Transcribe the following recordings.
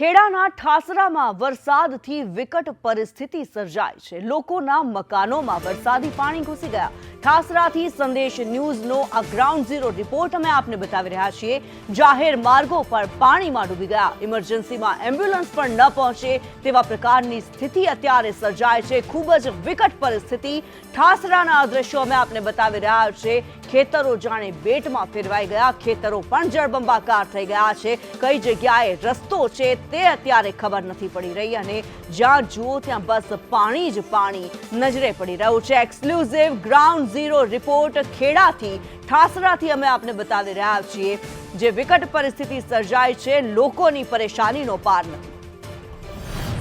ખેડાના ઠાસરામાં વરસાદથી વિકટ પરિસ્થિતિ સર્જાઈ છે. લોકોના મકાનોમાં વરસાદી પાણી ઘૂસી ગયા. ઠાસરાથી સંદેશ ન્યૂઝનો આ ગ્રાઉન્ડ ઝીરો રિપોર્ટ અમે આપને બતાવી રહ્યા છીએ. જાહેર માર્ગો પર પાણીમાં ડૂબી ગયા. ઇમરજન્સીમાં એમ્બ્યુલન્સ પણ ન પહોંચે તેવા પ્રકારની સ્થિતિ અત્યારે સર્જાય છે. ખૂબ જ વિકટ પરિસ્થિતિ. ઠાસરાના દ્રશ્યો અમે આપને બતાવી રહ્યા છે ખેતરો જાણે બેટમાં ફેરવાઈ ગયા. ખેતરો પણ જળબંબાકાર થઈ ગયા છે. કઈ જગ્યાએ રસ્તો છે તે અત્યારે ખબર નથી પડી રહી અને જ્યાં જુઓ ત્યાં બસ પાણી જ પાણી નજરે પડી રહ્યું છે. એક્સક્લુઝિવ ગ્રાઉન્ડ ઝીરો રિપોર્ટ ખેડાથી, ઠાસરાથી અમે આપને બતાવી રહ્યા છીએ જે વિકટ પરિસ્થિતિ સર્જાય છે. લોકોની પરેશાનીનો પાર નથી.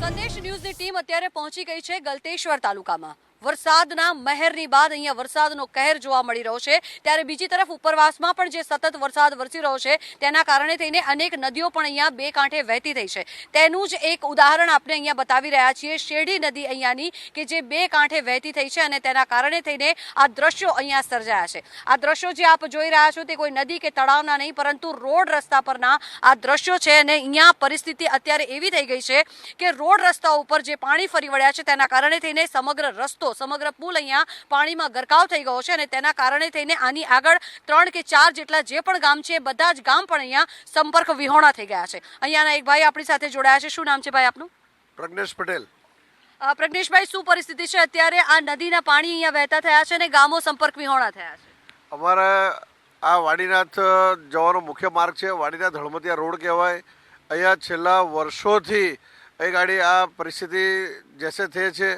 સંદેશ ન્યૂઝની ટીમ અત્યારે પહોંચી ગઈ છે ગલતેશ્વર તાલુકામાં. વરસાદના મહેરની બાદ અહીંયા વરસાદનો કહેર જોવા મળી રહ્યો છે. ત્યારે બીજી તરફ ઉપરવાસમાં પણ જે સતત વરસાદ વરસી રહ્યો છે, તેના કારણે થઈને અનેક નદીઓ પણ અહીંયા બે કાંઠે વહેતી થઈ છે. તેનું જ એક ઉદાહરણ આપણે અહીંયા બતાવી રહ્યા છીએ. શેરડી નદી અહીંયાની કે જે બે કાંઠે વહેતી થઈ છે અને તેના કારણે થઈને આ દ્રશ્યો અહીંયા સર્જાયા છે. આ દ્રશ્યો જે આપ જોઈ રહ્યા છો તે કોઈ નદી કે તળાવના નહીં, પરંતુ રોડ રસ્તા પરના આ દ્રશ્યો છે અને અહીંયા પરિસ્થિતિ અત્યારે એવી થઈ ગઈ છે કે રોડ રસ્તા ઉપર જે પાણી ફરી વળ્યા છે, તેના કારણે થઈને સમગ્ર રસ્તો સમગ્ર પુલ અહીંયા પાણીમાં ગરકાવ થઈ ગયો છે અને તેના કારણે થઈને આની આગળ ત્રણ કે ચાર જેટલા જે પણ ગામ છે બધા જ ગામ પણ અહીંયા સંપર્ક વિહોણા થઈ ગયા છે. અહીંયાના એક ભાઈ આપણી સાથે જોડાયા છે. શું નામ છે ભાઈ આપનું? પ્રજ્ઞેશ પટેલ. પ્રજ્ઞેશભાઈ શું પરિસ્થિતિ છે? અત્યારે આ નદીના પાણી અહીંયા વહેતા થયા છે અને ગામો સંપર્ક વિહોણા થયા છે. અમારે આ વાડીનાથ જવાનો મુખ્ય માર્ગ છે. વાડીનાથ હળમતિયા રોડ કહેવાય. અહીંયા છેલ્લા વર્ષોથી એ ગાડી આ પરિસ્થિતિ જેસે થઈ છે.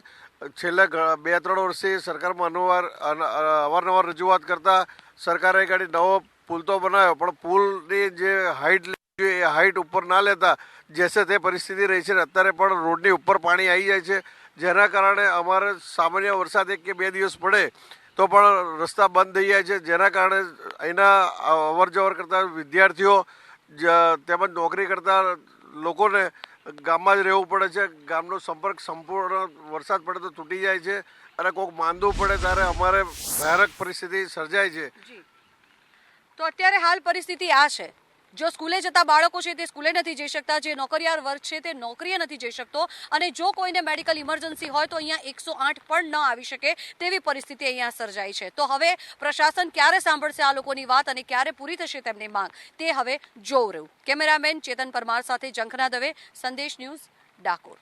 છેલ્લા બે, ત્રણ વર્ષથી સરકારમાં અનુવાર અન- અવારનવાર રજૂઆત કરતા સરકારે ગાડી નવો પુલ તો બનાવ્યો, પણ પુલની જે હાઈટ જોઈએ, એ હાઈટ ઉપર ના લેતા જેસે તે પરિસ્થિતિ રહી છે અત્યારે પણ રોડની ઉપર પાણી આવી જાય છે. જેના કારણે અમારે સામાન્ય વરસાદ એક કે બે દિવસ પડે તો પણ રસ્તા બંધ થઈ જાય છે. જેના કારણે અહીંના અવર જવર કરતા વિદ્યાર્થીઓ તેમજ નોકરી કરતા લોકોને ગામમાં જ રહેવું પડે છે. ગામનો સંપર્ક સંપૂર્ણ વરસાદ પડે તો તૂટી જાય છે અને કોઈક માંદવું પડે ત્યારે અમારે ભયાનક પરિસ્થિતિ સર્જાય છે. તો અત્યારે હાલ પરિસ્થિતિ આ છે. જો સ્કૂલે જતા બાળકો છે તે સ્કૂલે નથી જઈ શકતા, જે નોકરિયાર વર્ગ છે તે નોકરીએ નથી જઈ શકતો અને જો કોઈને મેડિકલ ઇમરજન્સી હોય તો અહીંયા એકસો પણ ન આવી શકે તેવી પરિસ્થિતિ અહીંયા સર્જાઈ છે. તો હવે પ્રશાસન ક્યારે સાંભળશે આ લોકોની વાત અને ક્યારે પૂરી થશે તેમની માંગ તે હવે જોવું રહ્યું. કેમેરામેન ચેતન પરમાર સાથે જંખના દવે, સંદેશ ન્યૂઝ, ડાકોર.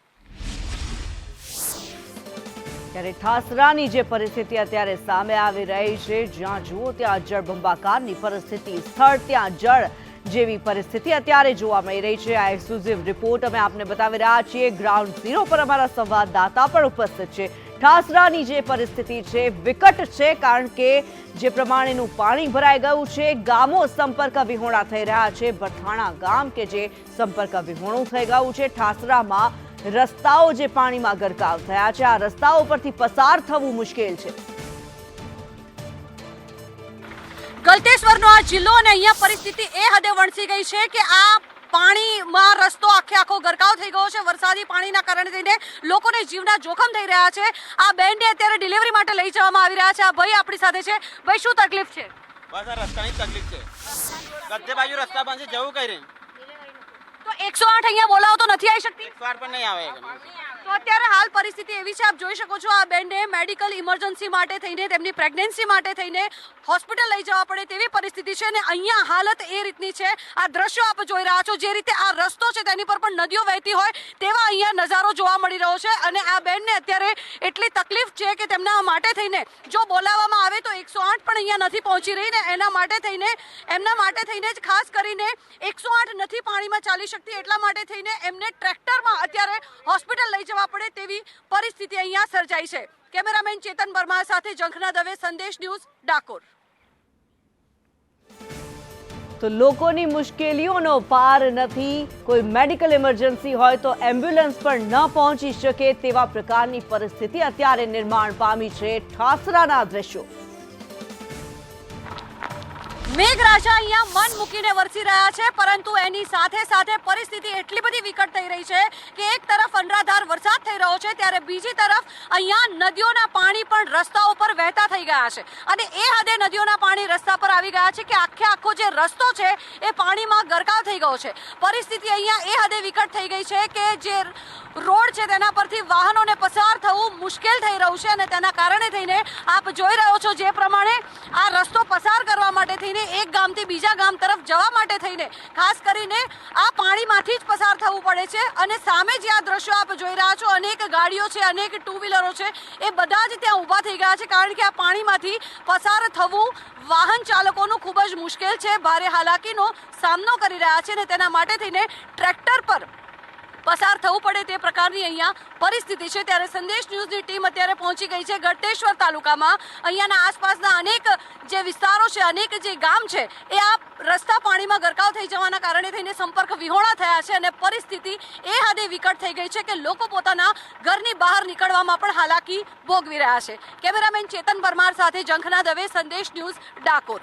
ત્યારે ઠાસરાની જે પરિસ્થિતિ અત્યારે સામે આવી રહી છે, જ્યાં જુઓ ત્યાં જળબંબાકારની પરિસ્થિતિ, સ્થળ, ત્યાં જળ જેવી પરિસ્થિતિ અત્યારે જોવા મળી રહી છે. આ એક્સક્લુઝિવ રિપોર્ટ અમે આપને બતાવી રહ્યા છીએ. ગ્રાઉન્ડ ઝીરો પર અમારા સંવાદદાતા પણ ઉપસ્થિત છે. ઠાસરાની જે પરિસ્થિતિ છે, વિકટ છે, કારણ કે જે પ્રમાણેનું પાણી ભરાઈ ગયું છે, ગામો સંપર્ક વિહોણા થઈ રહ્યા છે. બથાણા ગામ કે જે સંપર્ક વિહોણું થઈ ગયું છે, ઠાસરામાં રસ્તાઓ જે પાણીમાં ગરકાવ થયા છે. આ રસ્તાઓ પરથી પસાર થવું મુશ્કેલ છે. ગલતેશ્વરનો આ જિલ્લો અને અહીંયા પરિસ્થિતિ એ હદે વણસી ગઈ છે કે આ પાણીમાં રસ્તો આખે આખો ગરકાવ થઈ ગયો છે. વરસાદી પાણીના કારણે થઈને લોકોને જીવના જોખમ થઈ રહ્યા છે. આ બેનને અત્યારે ડિલિવરી માટે લઈ જવામાં આવી રહ્યા છે. આ ભાઈ આપણી સાથે છે. ભાઈ શું તકલીફ છે? બસ આ રસ્તાની તકલીફ છે. બધે બાજુ રસ્તા બંધ છે જવું કઈ રહી તો એકસો આઠ અહીંયા બોલાવો તો નથી આવી શકતી? વાર પણ નહીં આવે. અત્યારે હાલ પરિસ્થિતિ એવી છે, આપ જોઈ શકો છો આ બેનને મેડિકલ ઇમરજન્સી માટે થઈને, તેમની પ્રેગ્નન્સી માટે થઈને હોસ્પિટલ લઈ જવા પડે તેવી પરિસ્થિતિ છે અને અહીંયા હાલત એ રીતની છે, આ દ્રશ્યો આપ જોઈ રહ્યા છો, જે રીતે આ રસ્તો છે તેની પર પણ નદીઓ વહેતી હોય તેવા અહીંયા નજારો જોવા મળી રહ્યો છે અને આ બેનને અત્યારે એટલી તકલીફ છે કે તેમના માટે થઈને જો બોલાવવામાં આવે તો એકસો પણ અહીંયા નથી પહોંચી રહી ને એના માટે થઈને, એમના માટે થઈને જ ખાસ કરીને એકસો નથી પાણીમાં ચાલી શકતી એટલા માટે થઈને એમને ટ્રેક્ટરમાં અત્યારે હોસ્પિટલ લઈ જવા પડે તેવી પરિસ્થિતિ અહીંયા સર્જાઈ છે. કેમેરામેન ચેતન પરમાર સાથે જંખના દવે સંદેશ ન્યૂઝ ડાકોર. તો લોકોની મુશ્કેલીઓનો પાર નથી. કોઈ મેડિકલ ઇમરજન્સી હોય તો એમ્બ્યુલન્સ પણ ન પહોંચી શકે તેવા પ્રકારની પરિસ્થિતિ અત્યારે નિર્માણ પામી છે ઠાસરાના દ્રશ્યો. મેઘરાજા અહીંયા મન મૂકીને વરસી રહ્યા છે, પરંતુ એની સાથે સાથે પરિસ્થિતિ એટલી બધી વિકટ થઈ રહી છે કે એક તરફ અનરાધાર વરસાદ થઈ રહ્યો છે, ત્યારે બીજી તરફ અહીંયા નદીઓના પાણી પણ રસ્તાઓ પર વહેતા થઈ ગયા છે. અને એ હદે નદીઓના પાણી રસ્તા પર આવી ગયા છે કે આખે આખો જે રસ્તો છે એ પાણીમાં ગરકાવ થઈ ગયો છે. પરિસ્થિતિ અહીંયા એ હદે વિકટ થઈ ગઈ છે કે જે રોડ છે તેના પરથી વાહનોને પસાર થવું મુશ્કેલ થઈ રહ્યું છે અને તેના કારણે થઈને આપ જોઈ રહ્યો છો જે પ્રમાણે આ રસ્તો પસાર કરવા માટે થઈને એક ગામથી બીજા ગામ તરફ જવા માટે થઈને, ખાસ કરીને આ પાણીમાંથી જ પસાર થવું પડે છે અને સામે જે આ દ્રશ્યો આપ જોઈ રહ્યા છો, અનેક ગાડીઓ છે, અનેક ટુ વ્હીલરો છે, એ બધા જ ત્યાં ઊભા થઈ ગયા છે કારણ કે આ પાણીમાંથી પસાર થવું વાહન ચાલકોનું ખૂબ જ મુશ્કેલ છે. ભારે હાલાકીનો સામનો કરી રહ્યા છે અને તેના માટે થઈને ટ્રેક્ટર પર પસાર થવું પડે તે પ્રકારની અહીંયા પરિસ્થિતિ છે. ત્યારે સંદેશ ન્યૂઝની ટીમ અત્યારે પહોંચી ગઈ છે ગટેશ્વર તાલુકામાં. અહીંયાના આસપાસના અનેક જે વિસ્તારો છે, અનેક જે ગામ છે, એ આ રસ્તા પાણીમાં ગરકાવ થઈ જવાના કારણે થઈને સંપર્ક વિહોણા થયા છે અને પરિસ્થિતિ એ હદે વિકટ થઈ ગઈ છે કે લોકો પોતાના ઘરની બહાર નીકળવામાં પણ હાલાકી ભોગવી રહ્યા છે. કેમેરામેન ચેતન પરમાર સાથે જંખના દવે, સંદેશ ન્યૂઝ ડાકોર.